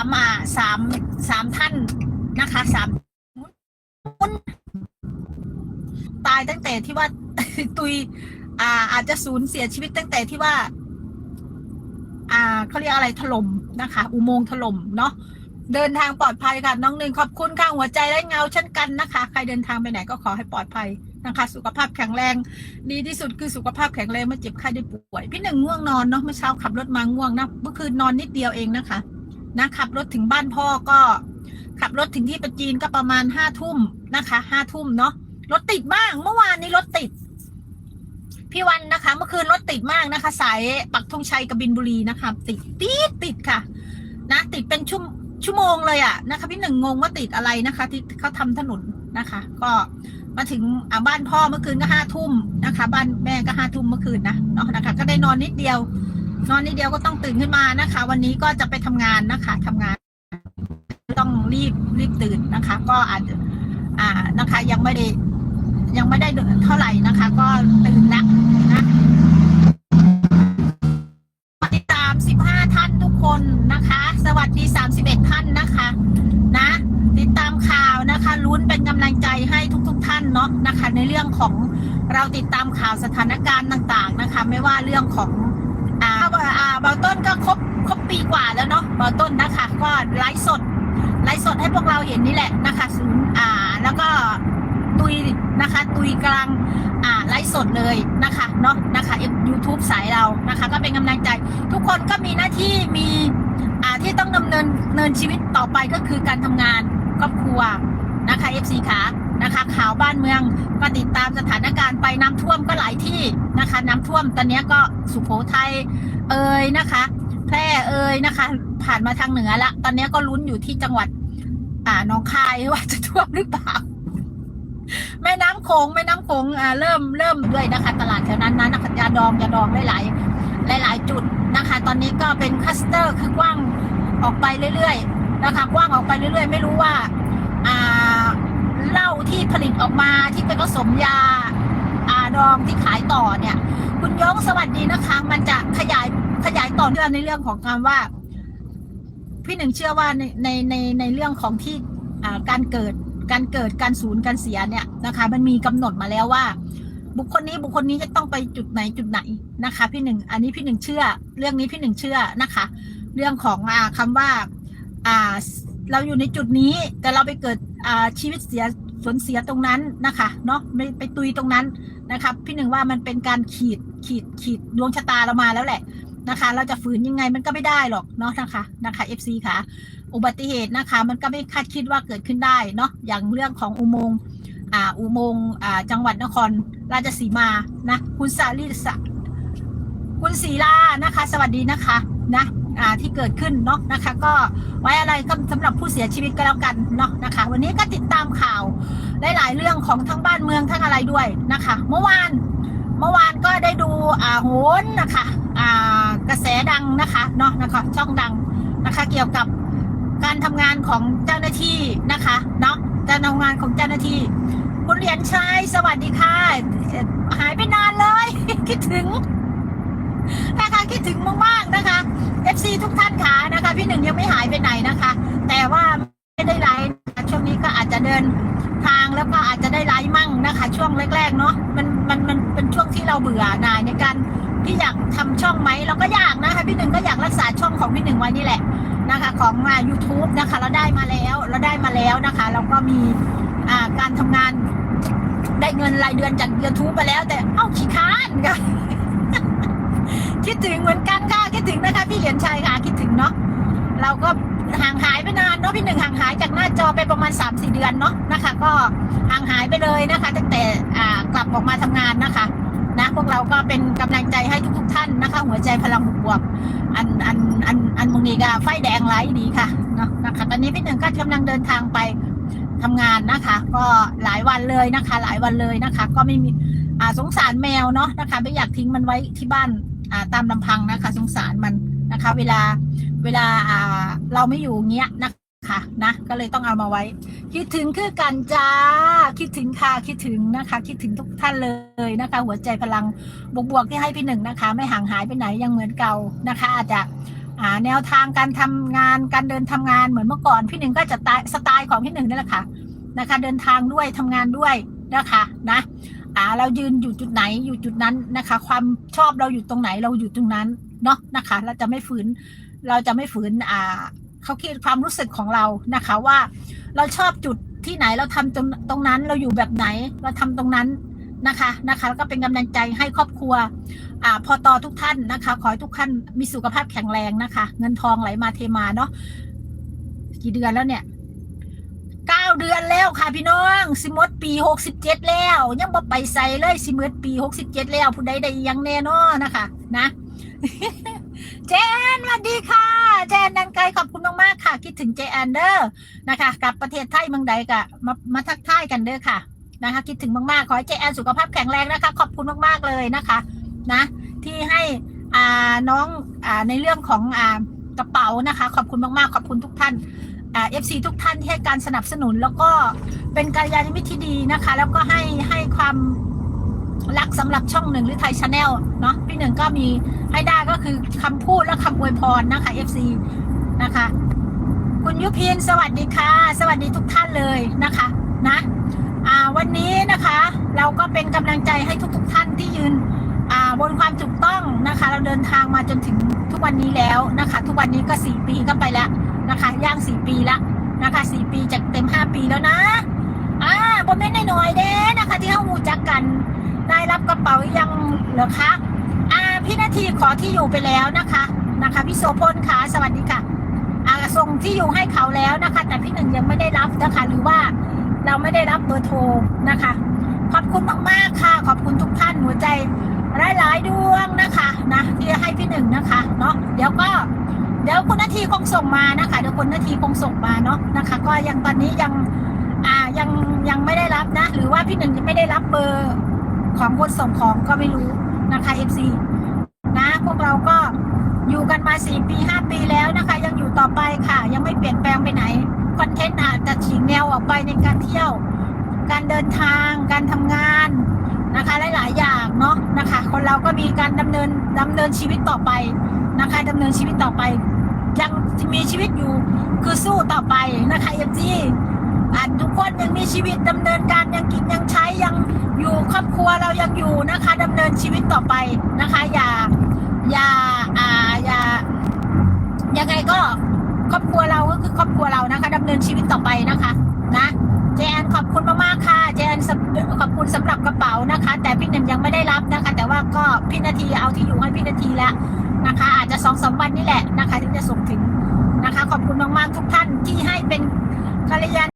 ามอ่าสามสามท่านนะคะสามคนตายตั้งแต่ที่ว่าตุย อ่า อาจจะสูญเสียชีวิตตั้งแต่ที่ว่า อ่าเขาเรียกอะไรถล่มนะคะ อุโมงค์ถล่มเนาะเดินทางปลอดภัยค่ะน้องหนึ่งขอบคุณค่ะหัวใจและเงาเช่นกันนะคะ ใครเดินทางไปไหนก็ขอให้ปลอดภัยนะคะ สุขภาพแข็งแรง ดีที่สุดคือสุขภาพแข็งแรงไม่เจ็บไข้ได้ป่วย พี่หนึ่งง่วงนอนเนาะเมื่อเช้าขับรถมาง่วงนะเมื่อคืนนอนนิดเดียวเองนะคะ นะขับรถถึงบ้านพ่อก็ขับรถถึงที่ประจีนก็ประมาณห้าทุ่มนะคะห้าทุ่มเนาะรถติดมากเมื่อวานนี้รถติด พี่วันนะคะ เมื่อคืนรถติดมากนะคะ สายปักธงชัยกบินบุรีนะคะ ติดติดติดค่ะ นะ ติดเป็นชั่วชั่วโมงเลยอะนะคะ พี่หนึ่งงงว่าติดอะไรนะคะ ที่เขาทำถนนนะคะ ก็มาถึงบ้านพ่อเมื่อคืนก็ห้าทุ่มนะคะ บ้านแม่ก็ห้าทุ่มเมื่อคืนนะเนาะนะคะ ก็ได้นอนนิดเดียว นอนนิดเดียวก็ต้องตื่นขึ้นมานะคะ วันนี้ก็จะไปทำงานนะคะทำงาน ต้องรีบรีบตื่นนะคะ ก็อาจจะอ่านะคะ ยังไม่ได้ยังไม่ได้เท่าไหร่นะคะ ก็ตื่นแล้วนะติดตาม15ท่านทุกคนนะคะ สวัสดี31ท่านนะคะ นะ ติดตามข่าวนะคะลุ้นเป็นกำลังใจให้ทุก ๆทท่านเนาะนะคะ ในเรื่องของเราติดตามข่าวสถานการณ์ต่าง ๆนะคะ ไม่ว่าเรื่องของ อ่าอ่าเบาต้นก็ครบครบปีกว่าแล้วเนาะเบาต้นนะคะก็ไลฟ์สดไลฟ์สดให้พวกเราเห็นนี่แหละนะคะศูนย์อ่าแล้วก็ตุยนะคะตุยกลางอ่าไลฟ์สดเลยนะคะเนาะนะคะยูทูบสายเรานะคะ ก็เป็นกำลังใจ ทุกคนก็มีหน้าที่มีอ่าที่ต้องดำเนินเนินชีวิตต่อไปก็คือการทำงานครอบครัวนะคะ FC ขานะคะข่าวบ้านเมืองก็ติดตามสถานการณ์ไปน้ำท่วมก็หลายที่นะคะ น้ำท่วมตอนนี้ก็สุโขทัย เอ่ยนะคะ แพร่เอ่ยนะคะ ผ่านมาทางเหนือละ ตอนนี้ก็ลุ้นอยู่ที่จังหวัด อ่าหนองคายว่าจะท่วมหรือเปล่าแม่น้ำโขงแม่น้ำโขงอ่าเริ่มเริ่มด้วยนะคะ ตลาดแถวนั้นนะนะคะยาดองยาดองหลายหลายหลายจุดนะคะ ตอนนี้ก็เป็นคัสเตอร์คือกว้างออกไปเรื่อยๆนะคะกว้างออกไปเรื่อยๆ ไม่รู้ว่าอ่าเหล้าที่ผลิตออกมาที่เป็นผสมยาอาดองที่ขายต่อเนี่ย คุณยงสวัสดีนะคะ มันจะขยายขยายต่อเนื่องในเรื่องของการว่า พี่หนึ่งเชื่อว่าในในในในเรื่องของที่การเกิดการเกิดการสูญการเสียเนี่ยนะคะ มันมีกำหนดมาแล้วว่า บุคคลนี้บุคคลนี้จะต้องไปจุดไหนจุดไหนนะคะ พี่หนึ่งอันนี้พี่หนึ่งเชื่อ เรื่องนี้พี่หนึ่งเชื่อนะคะ เรื่องของอ่าคำว่าอ่าเราอยู่ในจุดนี้แต่เราไปเกิดอ่าชีวิตเสียสูญเสียตรงนั้นนะคะเนาะไม่ไปตุยตรงนั้นนะครับพี่หนึ่งว่ามันเป็นการขีด ขีดขีดดวงชะตาเรามาแล้วแหละนะคะ เราจะฝืนยังไงมันก็ไม่ได้หรอกเนาะนะคะนะคะ FC ค่ะ อุบัติเหตุนะคะ มันก็ไม่คาดคิดว่าเกิดขึ้นได้เนาะอย่างเรื่องของอุโมงค์อ่าอุโมงค์อ่าจังหวัดนครราชสีมานะคุณสาลิสะคุณศรีลานะคะ สวัสดีนะคะนะอ่าที่เกิดขึ้นเนาะนะคะ ก็ไว้อะไรก็สำหรับผู้เสียชีวิตก็แล้วกันเนาะนะคะ วันนี้ก็ติดตามข่าวหลายๆเรื่องของทั้งบ้านเมืองทั้งอะไรด้วยนะคะ เมื่อวาน เมื่อวานก็ได้ดูอ่าโหนนะคะอ่ากระแสดังนะคะเนาะนะคะช่องดังนะคะ เกี่ยวกับการทำงานของเจ้าหน้าที่นะคะเนาะการทำงานของเจ้าหน้าที่ คุณเหรียญชัยสวัสดีค่ะ หายไปนานเลย คิดถึงนะคะคิดถึงมากๆนะคะ FC ทุกท่านขานะคะ พี่หนึ่งยังไม่หายไปไหนนะคะ แต่ว่าไม่ได้ไลฟ์ช่วงนี้ก็อาจจะเดินทางแล้วก็อาจจะได้ไลฟ์มั่งนะคะ ช่วงแรกๆเนาะมันมันมันเป็นช่วง เราเบื่อหน่ายในการที่อยากทำช่องไหมเราก็อยากนะคะพี่หนึ่งก็อยากรักษาช่องของพี่หนึ่งไว้นี่แหละนะคะของมา YouTube นะคะเราได้มาแล้วเราได้มาแล้วนะคะเราก็มีการทำงานได้เงินรายเดือนจาก YouTube ไปแล้ว แต่เอ้าขี้ค้านค่ะคิดถึงเหมือนกันค่ะคิดถึงนะคะพี่เหรียญชัยค่ะคิดถึงเนาะเราก็ห่างหายไปนานเนาะพี่หนึ่งห่างหายจากหน้าจอไปประมาณ3าสี่เดือนเนาะนะคะ ก็ห่างหายไปเลยนะคะ ตั้งแต่ ลับออกมาทำงานนะคะ นะ พวกเราก็เป็นกำลังใจให้ทุกๆท่านนะคะ หัวใจพลังบวกอันอันอันอันมงนีกาไฟแดงไลท์ดีค่ะเนาะนะคะตอนนี้พี่หนึ่งก็กำลังเดินทางไปทำงานนะคะ ก็หลายวันเลยนะคะ หลายวันเลยนะคะ ก็ไม่มีอ่าสงสารแมวเนาะนะคะ ไม่อยากทิ้งมันไว้ที่บ้านอ่าตามลำพังนะคะ สงสารมันนะคะ เวลาเวลาอ่าเราไม่อยู่เงี้ยนะคะนะ ก็เลยต้องเอามาไว้ คิดถึงคือกันจ้า คิดถึงค่ะคิดถึงนะคะ คิดถึงทุกท่านเลยนะคะ หัวใจพลังบวกๆที่ให้พี่หนึ่งนะคะ ไม่ห่างหายไปไหนยังเหมือนเก่านะคะ อาจจะอ่าแนวทางการทำงานการเดินทำงานเหมือนเมื่อก่อน พี่หนึ่งก็จะสไตล์ของพี่หนึ่งนี่แหละค่ะนะคะ เดินทางด้วยทำงานด้วยนะคะนะอ่าเรายืนอยู่จุดไหนอยู่จุดนั้นนะคะ ความชอบเราอยู่ตรงไหนเราอยู่ตรงนั้นเนาะนะคะ เราจะไม่ฝืนเราจะไม่ฝืนอ่า เขาคิดความรู้สึกของเรานะคะว่า เราชอบจุดที่ไหนเราทำตรงตรงนั้นเราอยู่แบบไหนเราทำตรงนั้นนะคะนะคะแล้วก็เป็นกำลังใจให้ครอบครัวอ่าพอตอทุกท่านนะคะ ขอให้ทุกท่านมีสุขภาพแข็งแรงนะคะ เงินทองไหลมาเทมาเนาะกี่เดือนแล้วเนี่ยเก้าเดือนแล้วค่ะพี่น้องสิมดปีหกสิบเจ็ดแล้ว ยังบ่ไปใส่เลยสิมดปีหกสิบเจ็ดแล้วผู้ใดได้ยังแน่นอนนะคะ นะ เจนสวัสดีค่ะ เจนนันไกลขอบคุณมากๆค่ะ คิดถึงเจแอนเดอร์นะคะ กับประเทศไทยเมืองใดกะมามาทักทายกันเด้อค่ะนะคะ คิดถึงมากๆ ขอให้เจแอนสุขภาพแข็งแรงนะคะ ขอบคุณมากๆเลยนะคะ นะ ที่ให้อ่าน้องอ่าในเรื่องของอ่ากระเป๋านะคะ ขอบคุณมากๆ ขอบคุณทุกท่านอ่าเอฟซีทุกท่านที่ให้การสนับสนุนแล้วก็เป็นการยานิมิตที่ดีนะคะ แล้วก็ให้ให้ความ รักสำหรับช่องหนึ่งหรือไทยชาแนลเนาะพี่หนึ่งก็มีให้ได้ก็คือคำพูดและคำอวยพรนะคะ FC นะคะ คุณยุพินสวัสดีค่ะ สวัสดีทุกท่านเลยนะคะนะอ่าวันนี้นะคะเราก็เป็นกำลังใจให้ทุก ๆ ท่านที่ยืนอ่าบนความถูกต้องนะคะ เราเดินทางมาจนถึงทุกวันนี้แล้วนะคะ ทุกวันนี้ก็สี่ปีก็ไปแล้วนะคะ ย่างสี่ปีละนะคะสี่ปีจากเต็มห้าปีแล้วนะอ่าบนเม่นหน่อยเด้นะคะ ที่เขาหูจักกัน ได้รับกระเป๋ายังเหรอคะอ่าพี่นาทีขอที่อยู่ไปแล้วนะคะนะคะพี่โสพลค่ะสวัสดีค่ะอ่าส่งที่อยู่ให้เขาแล้วนะคะ แต่พี่หนึ่งยังไม่ได้รับนะคะหรือว่าเราไม่ได้รับเบอร์โทรนะคะ ขอบคุณมากๆค่ะ ขอบคุณทุกท่านหัวใจหลายๆดวงนะคะนะที่ให้พี่หนึ่งนะคะเนาะเดี๋ยวก็เดี๋ยวคุณนาทีคงส่งมานะคะเดี๋ยวคุณนาทีคงส่งมาเนาะนะคะ ก็ยังตอนนี้ยังอ่ายังยังไม่ได้รับนะ หรือว่าพี่หนึ่งยังไม่ได้รับเบอร์ ของคนส่งของก็ไม่รู้นะคะ FC นะพวกเราก็อยู่กันมาสี่ปีห้าปีแล้วนะคะ ยังอยู่ต่อไปค่ะ ยังไม่เปลี่ยนแปลงไปไหนคอนเทนต์อาจจะฉีกแนวออกไปในการเที่ยว การเดินทาง การทำงานนะคะหลาย ๆ อย่างเนาะนะคะ คนเราก็มีการดำเนินดำเนินชีวิตต่อไปนะคะดำเนินชีวิตต่อไป ยังมีชีวิตอยู่คือสู้ต่อไปนะคะยังจี มีชีวิตดำเนินการยังกินยังใช้ยังอยู่ครอบครัวเรายังอยู่นะคะดำเนินชีวิตต่อไปนะคะ อย่าอย่าอ่าอย่ายังไงก็ครอบครัวเราก็คือครอบครัวเรานะคะดำเนินชีวิตต่อไปนะคะนะเจแอนขอบคุณมากๆค่ะเจแอนขอบคุณสำหรับกระเป๋านะคะ แต่พี่หนึ่งยังไม่ได้รับนะคะ แต่ว่าก็พี่นาทีเอาที่อยู่ให้พี่นาทีแล้วนะคะ อาจจะสองสามวันนี่แหละนะคะถึงจะส่งถึงนะคะ ขอบคุณมากๆทุกท่านที่ให้เป็นกัลยาณ